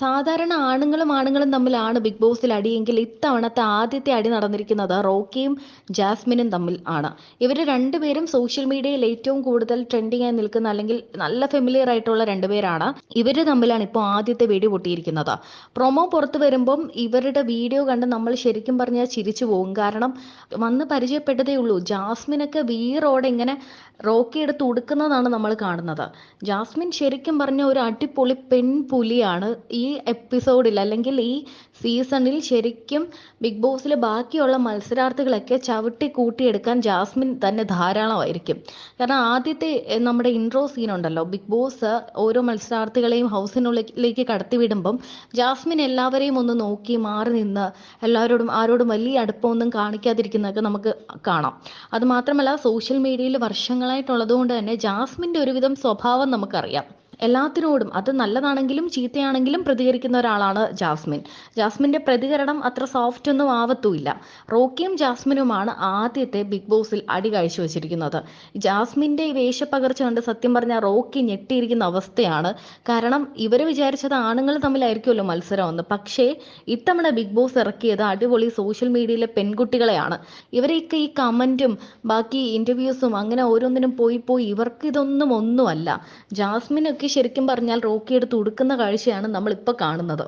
സാധാരണ ആണുങ്ങളും ആണുങ്ങളും തമ്മിലാണ് ബിഗ് ബോസിൽ അടിയെങ്കിൽ ഇത്തവണത്തെ ആദ്യത്തെ അടി നടന്നിരിക്കുന്നത് റോക്കിയും ജാസ്മിനും തമ്മിൽ ആണ്. ഇവർ രണ്ടുപേരും സോഷ്യൽ മീഡിയയിൽ ഏറ്റവും കൂടുതൽ ട്രെൻഡിംഗ് ആയി നിൽക്കുന്ന അല്ലെങ്കിൽ നല്ല ഫെമിലിയർ ആയിട്ടുള്ള രണ്ടുപേരാണ്. ഇവർ തമ്മിലാണ് ഇപ്പോൾ ആദ്യത്തെ വെടി പൊട്ടിയിരിക്കുന്നത്. പ്രൊമോ പുറത്തു വരുമ്പം ഇവരുടെ വീഡിയോ കണ്ട് നമ്മൾ ശരിക്കും പറഞ്ഞാൽ ചിരിച്ചു പോകും. കാരണം വന്ന് പരിചയപ്പെട്ടതേ ഉള്ളൂ ജാസ്മിനൊക്കെ വീറോടെ ഇങ്ങനെ റോക്കി എടുത്ത് ഉടുക്കുന്നതാണ് നമ്മൾ കാണുന്നത്. ജാസ്മിൻ ശരിക്കും പറഞ്ഞ ഒരു അടിപൊളി പെൺപുലിയാണ്. ഈ എപ്പിസോഡിൽ അല്ലെങ്കിൽ ഈ സീസണിൽ ശരിക്കും ബിഗ് ബോസിൽ ബാക്കിയുള്ള മത്സരാർത്ഥികളൊക്കെ ചവിട്ടി കൂട്ടിയെടുക്കാൻ ജാസ്മിൻ തന്നെ ധാരാളമായിരിക്കും. കാരണം ആദ്യത്തെ നമ്മുടെ ഇൻട്രോ സീൻ ഉണ്ടല്ലോ. ബിഗ് ബോസ് ഓരോ മത്സരാർത്ഥികളെയും ഹൗസിനുള്ളിലേക്ക് കടത്തിവിടുമ്പം ജാസ്മിൻ എല്ലാവരെയും ഒന്ന് നോക്കി മാറി നിന്ന് എല്ലാവരോടും ആരോടും വലിയ അടുപ്പമൊന്നും കാണിക്കാതിരിക്കുന്നതൊക്കെ നമുക്ക് കാണാം. അതുമാത്രമല്ല സോഷ്യൽ മീഡിയയിൽ വർഷങ്ങളായിട്ടുള്ളതുകൊണ്ട് തന്നെ ജാസ്മിന്റെ ഒരുവിധം സ്വഭാവം നമുക്കറിയാം. എല്ലാത്തിനോടും അത് നല്ലതാണെങ്കിലും ചീത്തയാണെങ്കിലും പ്രതികരിക്കുന്ന ഒരാളാണ് ജാസ്മിൻ. ജാസ്മിന്റെ പ്രതികരണം അത്ര സോഫ്റ്റ് ഒന്നും ആവത്തുമില്ല റോക്കിയും ജാസ്മിനുമാണ് ആദ്യത്തെ ബിഗ് ബോസിൽ അടി കാഴ്ചവെച്ചിരിക്കുന്നത് ജാസ്മിന്റെ ഈ വേഷപ്പകർച്ച കണ്ട് സത്യം പറഞ്ഞാൽ റോക്കി ഞെട്ടിയിരിക്കുന്ന അവസ്ഥയാണ്. കാരണം ഇവർ വിചാരിച്ചത് ആണുങ്ങൾ തമ്മിലായിരിക്കുമല്ലോ മത്സരമെന്ന് പക്ഷേ ഇത്തവണ ബിഗ് ബോസ് ഇറക്കിയത് അടിപൊളി സോഷ്യൽ മീഡിയയിലെ പെൺകുട്ടികളെയാണ്. ഇവരെയൊക്കെ ഈ കമന്റും ബാക്കി ഇന്റർവ്യൂസും അങ്ങനെ ഓരോന്നിനും പോയി പോയി ഇവർക്ക് ഇതൊന്നും ഒന്നുമല്ല. ജാസ്മിനൊക്കെ ശരിക്കും പറഞ്ഞാൽ റോക്കി എടുത്ത് ഉടുക്കുന്ന കാഴ്ചയാണ് നമ്മൾ ഇപ്പോൾ കാണുന്നത്.